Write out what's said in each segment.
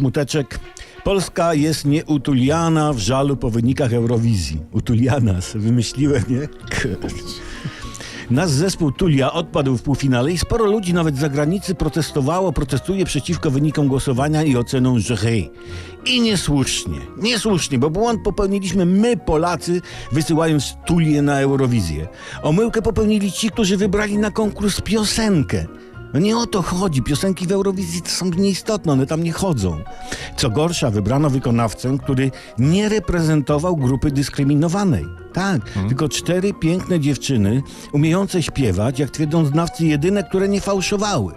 smuteczek. Polska jest nieutuliana w żalu po wynikach Eurowizji. Utuliana, se wymyśliłem, nie? Nasz zespół Tulia odpadł w półfinale i sporo ludzi nawet z zagranicy protestowało, protestuje przeciwko wynikom głosowania i oceną jury. I niesłusznie, niesłusznie, bo błąd popełniliśmy my, Polacy, wysyłając Tulię na Eurowizję. Omyłkę popełnili ci, którzy wybrali na konkurs piosenkę. No nie o to chodzi. Piosenki w Eurowizji są nieistotne, one tam nie chodzą. Co gorsza, wybrano wykonawcę, który nie reprezentował grupy dyskryminowanej. Tak, tylko cztery piękne dziewczyny, umiejące śpiewać, jak twierdzą znawcy, jedyne, które nie fałszowały.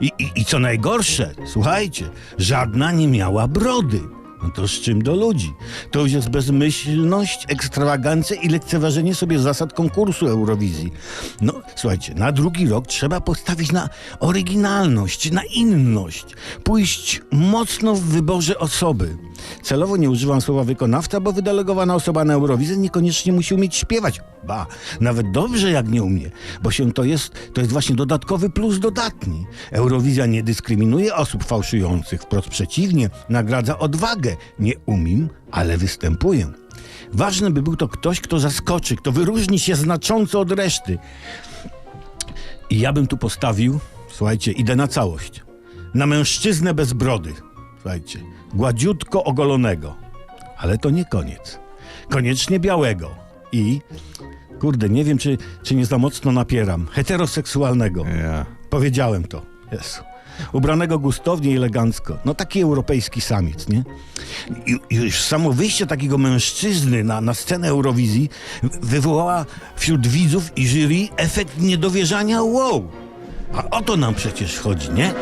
I, i, I co najgorsze, słuchajcie, żadna nie miała brody. No to z czym do ludzi? To już jest bezmyślność, ekstrawagancja i lekceważenie sobie zasad konkursu Eurowizji. No, słuchajcie, na drugi rok trzeba postawić na oryginalność, na inność. Pójść mocno w wyborze osoby. Celowo nie używam słowa wykonawca, bo wydelegowana osoba na Eurowizję niekoniecznie musi umieć śpiewać. Ba, nawet dobrze jak nie umie, bo się to jest, to jest właśnie dodatkowy plus dodatni. Eurowizja nie dyskryminuje osób fałszujących, wprost przeciwnie, nagradza odwagę. Nie umiem, ale występuję. Ważne by był to ktoś, kto zaskoczy, kto wyróżni się znacząco od reszty. I ja bym tu postawił, słuchajcie, idę na całość. Na mężczyznę bez brody. Słuchajcie, gładziutko ogolonego. Ale to nie koniec. Koniecznie białego. I, kurde, nie wiem, czy, czy nie za mocno napieram. Heteroseksualnego. Ja. Powiedziałem to. Jezu. Ubranego gustownie i elegancko. No taki europejski samiec, nie? I już samo wyjście takiego mężczyzny na, na scenę Eurowizji wywołała wśród widzów i jury efekt niedowierzania wow. A o to nam przecież chodzi, nie?